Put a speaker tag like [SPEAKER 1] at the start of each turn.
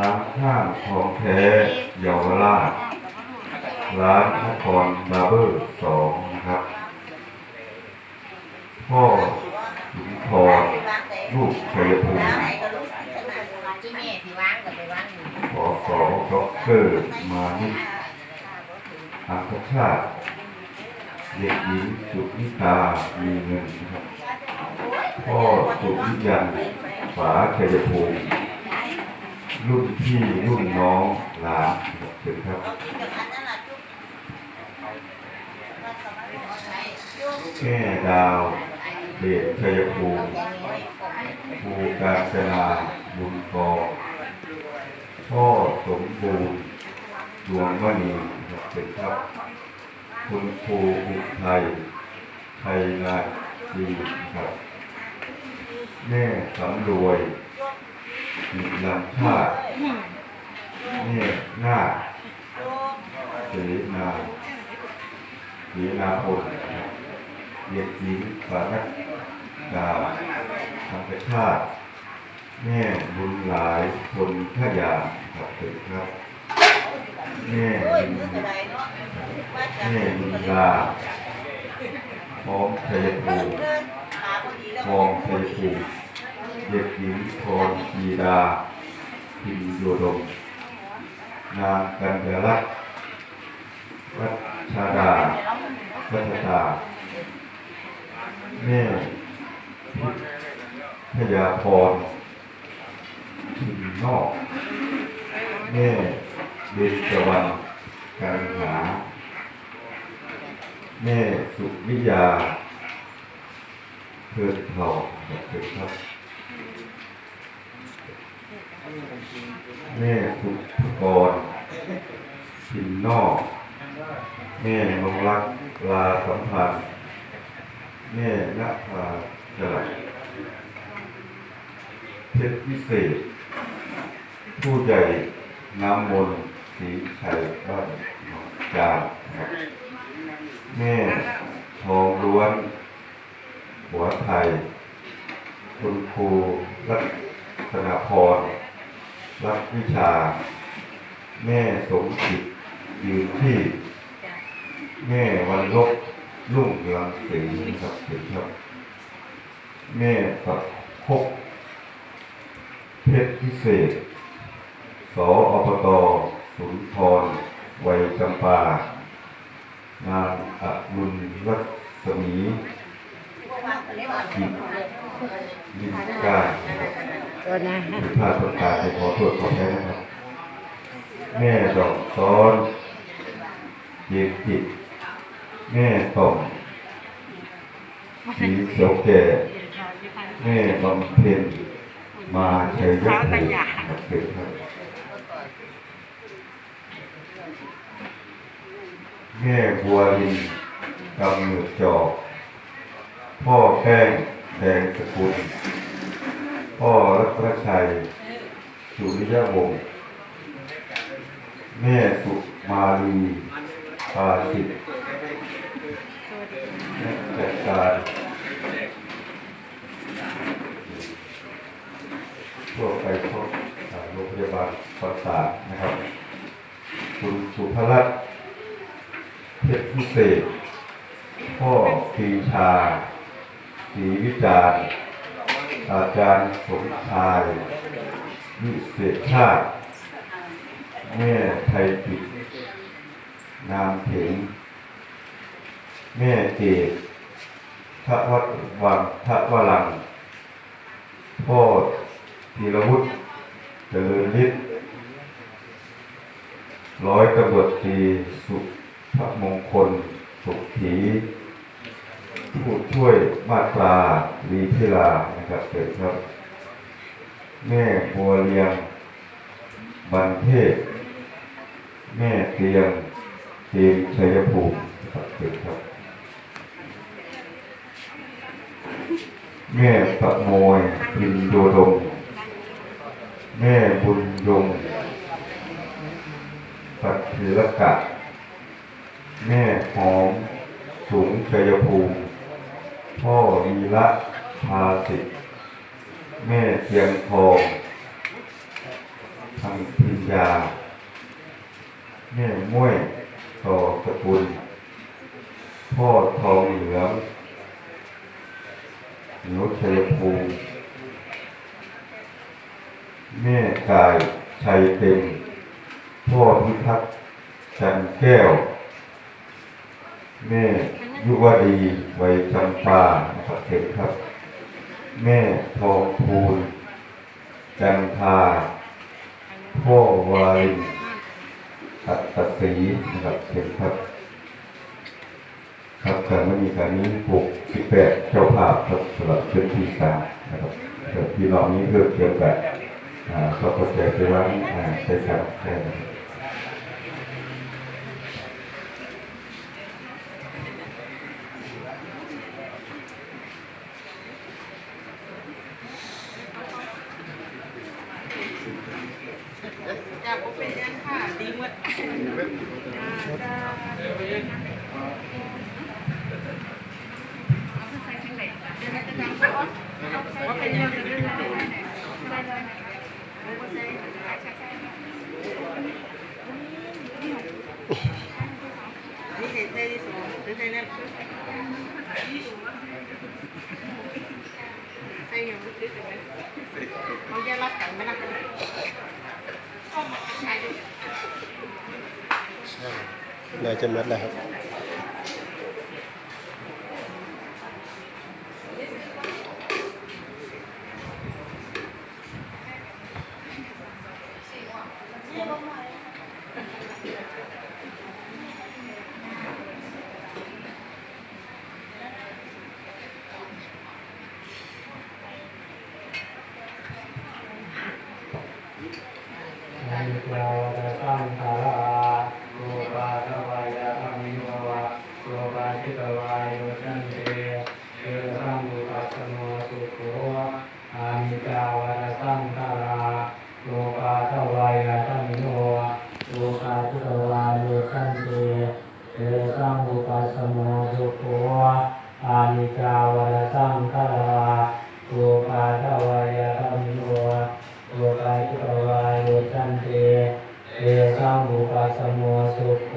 [SPEAKER 1] ร้านข้างของแท้เยาวราช ร้านนครบาร์เบอร์สองนะครับ พ่อสุนทรลูกชัยภูมิ
[SPEAKER 2] ที่แม่ที่วางกับไปวางอยู่
[SPEAKER 1] ขอสอด็อกเตอร์มานิอังคชาติเด็กหญิงสุนิตามีเงินนะครับ พ่อสุวิยันฝาชัยภูมิ รุ่นพี่รุ่นน้องหลานครับเชิญครับแม่ดาวเดชชัยภูมิภูกาญจนาบุญกองพ่อสมบูรณ์ดวงมณีเชิญครับ คุณครูอุทัยไทยนาดีครับ แม่สำรวย มีลำชาติแม่นาคเสนาเสนาพลครับเด็กหญิงปานักดาธรรมชาติแม่บุญหลายคนขยาครับเชิญครับแม่บุญแม่บุญลาพร้อมชัยภูมิทองเทภู เด็กหญิงทองกีดาพิมโยดม นางกันเดรัตน์วัชาดาวัชตาแม่พิทยาพรพิมนอกแม่เบญจวรรณการหาแม่สุวิยาเพื่อนเราครับเพื่อนครับ แม่สุภกรพินนอก แม่นงรักลาสัมพันธ์แม่นภาจรัสเพชรพิเศษ ผู้ใหญ่น้ำมนต์สีชัยบ้านจานครับแม่ทองล้วน หัวไทย คุณครูรัตนพร รักวิชา แม่สมจิตยืนที่ แม่วันลบลุ่งลังสีครับเห็นครับ แม่ประพกเพชรพิเศษ สออบตสุนทรวัยจำปานางอรุณรัศมีกิจ ลินการนะครับ
[SPEAKER 2] ตัวนะฮะ
[SPEAKER 1] ผิดพลาดประการในขอโทษขอแท้นะครับ แม่ดอกซ้อนเย็บจิต แม่ต่อมสีเขียวแก่ แม่บำเพ็ญมาชัยภูมิครับเป็นครับแม่บัวลินกำเนิดจอกพ่อแป้ง แดงสกุลพ่อรัตนชัยสุริยวงศ์แม่สุมาลีปาสิทธิ์แจัดการทั่วไปทั่วโรงพยาบาลประสาทนะครับ คุณสุภรัตน์เพชรพิเศษ พ่อปีชา ศรีวิจารณ์อาจารย์สมชายวิเศษชาติ แม่ไทยปิดนามเถงแม่เกศทวัดวังทวลัง พ่อธีรวุฒิเจริญฤทธิ์ร้อยตำรวจตรีสุภมงคล สุขี ผู้ช่วยมาตราลีพิลานะครับเกิดครับ แม่บัวเรียง บันเทศ แม่เตียงเตียงชัยภูมิครับเกิดครับ แม่ปะโมยพินโดดม แม่บุญยงปัทธิรกะ แม่หอมสูงชัยภูมิ พ่อวีระภาสิทธิ์แม่เทียงทองทางเพม่ม้วยต่อสกุล พ่อทองเหลืองหนูเชัยภูมิแม่กายชัยเต็ม พ่อพิทักษ์จันแก้ว แม่ยุวดี ไวยจำปานะครับเด็กครับ แม่ทองภูลจันทาพ่อวาลินอัตตศรีนะครับเด็กครับ ครับการไม่มีการนี้ปลูก18เจ้าภาพครับสำหรับพื้นที่สามนะครับเดี๋ยวพี่น้องนี้เลือกเกี่ยวกับอ่าเขาก็จะไปว่าอ่าใช้สามแทนนะครับ
[SPEAKER 3] จ้าผมเป็นยังค่ะ ดีหมดจ้าว่าเป็นยังนี่ใส่ใจที่สุดหรือใส่นั่นใส่ยังไม่ซื้อถึงไหมเขาแยกรักกันไหมล่ะ
[SPEAKER 4] นายจะหมดแล้วครับ
[SPEAKER 5] วายโชันเตเย
[SPEAKER 4] สังอุปัสโนสุโขอา
[SPEAKER 5] มิจาวรสังขาราโลกาทวายาทัมิโนโลกาทวา
[SPEAKER 4] ยโชันเตเยสังอุปัสโนสุขวะอามิจาวรสังขารา
[SPEAKER 5] โลกาทวา
[SPEAKER 4] ยาทัมิโนโลกาท
[SPEAKER 5] วายโยชันเต
[SPEAKER 4] เยสังอุปัสโนสุโข